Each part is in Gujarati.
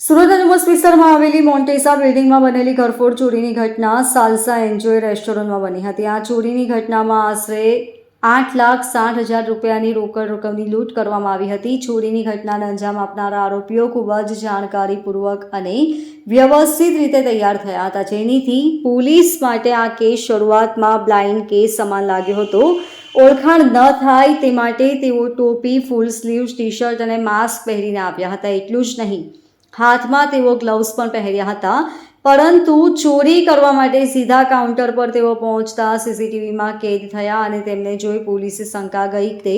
સુરત અનુમસ વિસ્તારમાં આવેલી મોન્ટેસા બિલ્ડિંગમાં બનેલી ઘરફોડ ચોરીની ઘટના સાલસા એન્જોય રેસ્ટોરન્ટમાં બની હતી. આ ચોરીની ઘટનામાં આશરે આઠ લાખ સાઠ હજાર રૂપિયાની રોકડ રકમની લૂંટ કરવામાં આવી હતી. ચોરીની ઘટનાને અંજામ આપનારા આરોપીઓ ખૂબ જ જાણકારીપૂર્વક અને વ્યવસ્થિત રીતે તૈયાર થયા હતા. જેનીથી પોલીસ માટે આ કેસ શરૂઆતમાં બ્લાઇન્ડ કેસ સમાન લાગ્યો હતો. ઓળખાણ ન થાય તે માટે તેઓ ટોપી, ફૂલ સ્લીવ્સ ટી શર્ટ અને માસ્ક પહેરીને આવ્યા હતા. એટલું જ નહીં. હાથમાં તેઓ ગ્લવ્સ પણ પહેર્યા હતા. પરંતુ ચોરી કરવા માટે સીધા કાઉન્ટર પર તેઓ પહોંચતા સીસીટીવીમાં કેદ થયા અને તેમને જોઈ પોલીસે શંકા ગઈ કે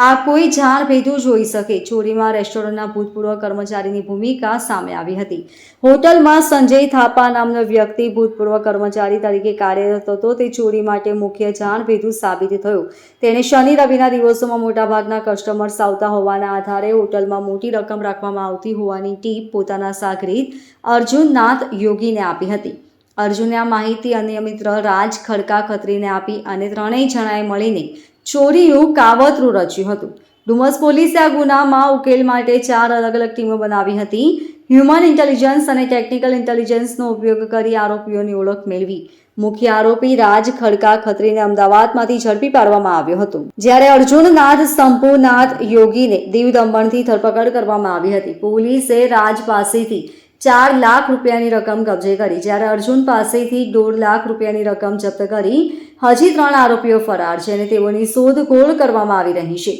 આ કોઈ જાણ ભેદું જોઈ શકે. ચોરીમાં રેસ્ટોરન્ટના ભૂતપૂર્વ કર્મચારીની ભૂમિકા સામે આવી હતી. હોટલમાં સંજય થાપા નામનો વ્યક્તિ ભૂતપૂર્વ કર્મચારી તરીકે કાર્યરત હતો. તે ચોરી માટે મુખ્ય જાણ ભેદુ સાબિત થયું. તેણે શનિ રવિના દિવસોમાં મોટાભાગના કસ્ટમર્સ આવતા હોવાના આધારે હોટલમાં મોટી રકમ રાખવામાં આવતી હોવાની ટીપ પોતાના સાગરીત અર્જુન નાથ યોગીને આપી હતી. અર્જુને આ માહિતી અન્ય મિત્ર રાજ ખડકા ખત્રીને આપી અને ત્રણેય જણાએ મળીને ચોરીનું કાવતરું રચ્યું હતું. ડુમસ પોલીસે આ ગુનામાં ઉકેલ માટે ચાર અલગ અલગ ટીમો બનાવી હતી. હ્યુમન ઇન્ટેલિજન્સ અને ટેકનિકલ ઇન્ટેલિજન્સનો ઉપયોગ કરી આરોપીઓની ઓળખ મેળવી. મુખ્ય આરોપી રાજ ખડકા ખત્રીને અમદાવાદમાંથી ઝડપી પાડવામાં આવ્યો હતો. જ્યારે અર્જુનનાથ સંપુનાથ યોગીને દીવ દમણથી ધરપકડ કરવામાં આવી હતી. પોલીસે રાજ પાસેથી ચાર લાખ રૂપિયાની રકમ કબજે કરી. જ્યારે અર્જુન પાસેથી દોઢ લાખ રૂપિયાની રકમ જપ્ત કરી, હજી ત્રણ આરોપીઓ ફરાર છે અને તેઓની શોધખોળ કરવામાં આવી રહી છે.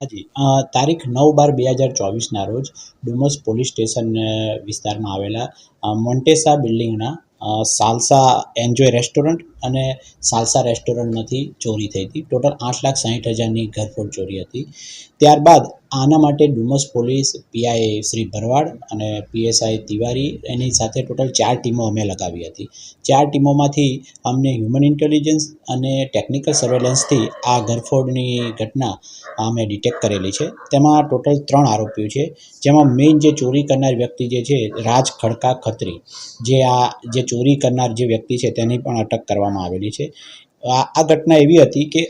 હાજી તારીખ નવ બાર બે હજાર ચોવીસના રોજ ડુમસ પોલીસ સ્ટેશન વિસ્તારમાં આવેલા મોન્ટેસા બિલ્ડિંગના સાલસા એન્જોય રેસ્ટોરન્ટ અને સાલસા રેસ્ટોરન્ટમાંથી ચોરી થઈ હતી. ટોટલ આઠ લાખ સાહીઠ હજારની ઘરફોડ ચોરી હતી. ત્યારબાદ આના માટે ડુમસ પોલીસ પીઆઈ શ્રી ભરવાડ અને પીએસઆઈ તિવારી એની સાથે ટોટલ ચાર ટીમો અમે લગાવી હતી. ચાર ટીમોમાંથી અમને હ્યુમન ઇન્ટેલિજન્સ અને ટેકનિકલ સર્વેલન્સથી આ ઘરફોડની ઘટના અમે ડિટેક્ટ કરેલી છે. તેમાં ટોટલ ત્રણ આરોપીઓ છે, જેમાં મેઇન જે ચોરી કરનાર વ્યક્તિ જે છે, રાજ ખડકા ખત્રી. જે આ જે ચોરી કરનાર જે વ્યક્તિ છે, તેની પણ અટક કરવામાં આવેલી છે. આ ઘટના એવી હતી કે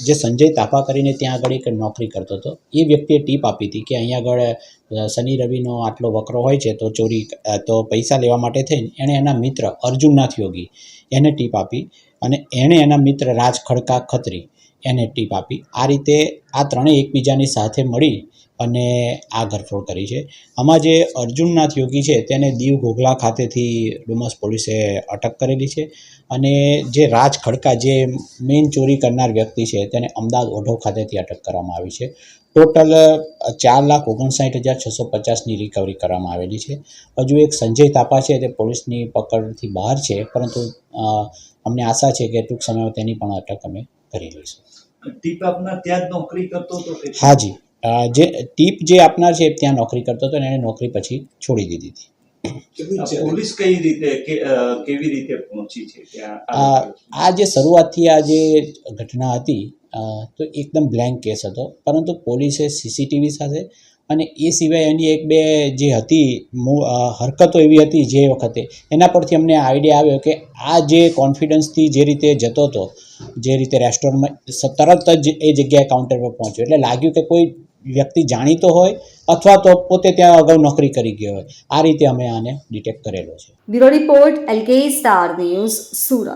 જે સંજય તાપા કરીને ત્યાં આગળ એક નોકરી કરતો હતો. એ વ્યક્તિએ ટીપ આપી હતી કે અહીંયા આગળ શનિ રવિનો આટલો વકરો હોય છે તો ચોરી તો પૈસા લેવા માટે થઈને એણે એના મિત્ર અર્જુનનાથ યોગી એને ટીપ આપી અને એણે એના મિત્ર રાજ ખડકા ખત્રી એને ટીપ આપી. આ રીતે આ ત્રણેય એકબીજાની સાથે મળી અને આ ઘરફોડ કરી છે. આમાં જે અર્જુનનાથ યોગી છે તેને દીવ ઘોઘલા ખાતેથી ડુમસ પોલીસે અટક કરેલી છે અને જે રાજ ખડકા જે મેઇન ચોરી કરનાર વ્યક્તિ છે તેને અમદાવાદ ઓઢો ખાતેથી અટક કરવામાં આવી છે. ટોટલ ચાર લાખ ઓગણસાઠ હજાર છસો પચાસની રિકવરી કરવામાં આવેલી છે. હજુ એક સંજય તાપા છે તે પોલીસની પકડથી બહાર છે પરંતુ અમને આશા છે કે ટૂંક સમયમાં તેની પણ અટક અમે કરી લઈશું ટીપ આપના ત્યાં જ નોકરી કરતો હતો હાજી જે. ટીપ જે આપનાર છે ત્યાં નોકરી કરતો હતો અને એણે નોકરી પછી છોડી દીધી હતી. પોલીસ કઈ રીતે કેવી રીતે પહોંચી છે આ આ જે શરૂઆતથી આ જે ઘટના હતી તો એકદમ બ્લેન્ક કેસ હતો. પરંતુ પોલીસે સીસીટીવી સાથે અને એ સિવાય એની એક બે જે હતી હરકતો એવી હતી જે વખતે, એના પરથી અમને આઈડિયા આવ્યો કે આ જે કોન્ફિડન્સથી જે રીતે જતો હતો, જે રીતે રેસ્ટોરન્ટમાં તરત જ એ જગ્યાએ કાઉન્ટર પર પહોંચ્યો. એટલે લાગ્યું કે કોઈ વ્યક્તિ જાણીતો હોય અથવા તો પોતે ત્યાં અગાઉ નોકરી કરી ગયો હોય. આ રીતે અમે આને ડિટેક્ટ કરેલો છે. Bureau report LK star news Surat.